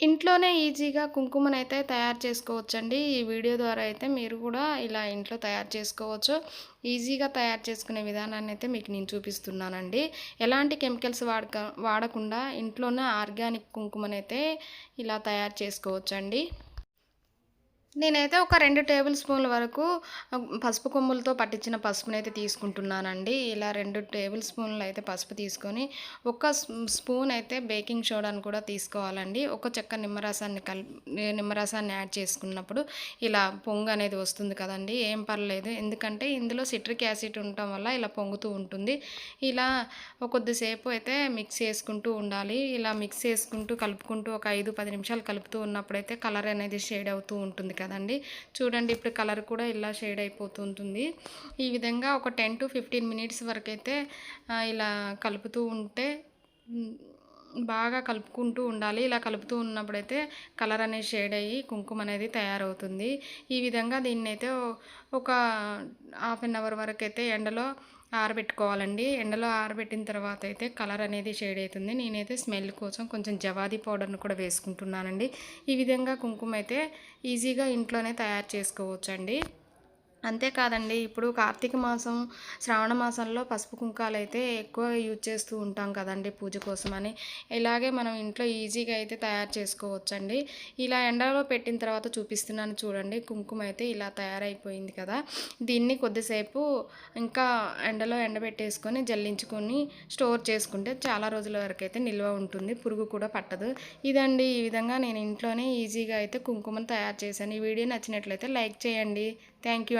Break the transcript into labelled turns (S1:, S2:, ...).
S1: ఇంట్లోనే ఈజీగా కుంకుమనైతే తయారు చేసుకోవచ్చండి. ఈ వీడియో ద్వారా అయితే మీరు కూడా ఇలా ఇంట్లో తయారు చేసుకోవచ్చు. ఈజీగా తయారు చేసుకునే విధానాన్ని అయితే మీకు నేను చూపిస్తున్నానండి. ఎలాంటి కెమికల్స్ వాడక వాడకుండా ఇంట్లోనే ఆర్గానిక్ కుంకుమనైతే ఇలా తయారు చేసుకోవచ్చండి. నేనైతే ఒక రెండు టేబుల్ స్పూన్ల వరకు పసుపు కొమ్ములతో పట్టించిన పసుపునైతే తీసుకుంటున్నానండి. ఇలా రెండు టేబుల్ స్పూన్లు అయితే పసుపు తీసుకొని ఒక స్పూన్ అయితే బేకింగ్ సోడాను కూడా తీసుకోవాలండి. ఒక చెక్క నిమ్మరసాన్ని కల్ నిమ్మరసాన్ని యాడ్ చేసుకున్నప్పుడు ఇలా పొంగు అనేది వస్తుంది కదండి ఏం పర్లేదు ఎందుకంటే ఇందులో సిట్రిక్ యాసిడ్ ఉండటం వల్ల ఇలా పొంగుతూ ఉంటుంది. ఇలా కొద్దిసేపు అయితే మిక్స్ చేసుకుంటూ ఉండాలి. ఇలా మిక్స్ చేసుకుంటూ కలుపుకుంటూ ఒక ఐదు పది నిమిషాలు కలుపుతూ ఉన్నప్పుడైతే కలర్ అనేది షేడ్ అవుతూ ఉంటుంది కదండి. చూడండి ఇప్పుడు కలర్ కూడా ఇలా షేడ్ అయిపోతుంటుంది ఈ విధంగా ఒక టెన్ టు ఫిఫ్టీన్ మినిట్స్ వరకు అయితే ఇలా కలుపుతూ ఉంటే బాగా కలుపుకుంటూ ఉండాలి. ఇలా కలుపుతూ ఉన్నప్పుడైతే కలర్ అనేది షేడ్ అయ్యి కుంకుమ అనేది తయారవుతుంది. ఈ విధంగా దీన్ని అయితే ఒక హాఫ్ అన్ అవర్ వరకు అయితే ఎండలో ఆరబెట్టుకోవాలండి. ఎండలో ఆరబెట్టిన తర్వాత అయితే కలర్ అనేది షేడ్ అవుతుంది. నేనైతే స్మెల్ కోసం కొంచెం జవాది పౌడర్ను కూడా వేసుకుంటున్నానండి. ఈ విధంగా కుంకుమ అయితే ఈజీగా ఇంట్లోనే తయారు చేసుకోవచ్చండి. అంతేకాదండి ఇప్పుడు కార్తీక మాసం శ్రావణ మాసంలో పసుపు కుంకాలు అయితే ఎక్కువ యూజ్ చేస్తూ ఉంటాం కదండి పూజ కోసమని. ఇలాగే మనం ఇంట్లో ఈజీగా అయితే తయారు చేసుకోవచ్చండి. ఇలా ఎండలో పెట్టిన తర్వాత చూపిస్తున్నాను చూడండి. కుంకుమ అయితే ఇలా తయారైపోయింది కదా. దీన్ని కొద్దిసేపు ఇంకా ఎండలో ఎండబెట్టేసుకొని జల్లించుకొని స్టోర్ చేసుకుంటే చాలా రోజుల వరకు అయితే నిల్వ ఉంటుంది. పురుగు కూడా పట్టదు. ఇదండి ఈ విధంగా నేను ఇంట్లోనే ఈజీగా అయితే కుంకుమను తయారు చేశాను. ఈ వీడియో నచ్చినట్లయితే లైక్ చేయండి. Thank you.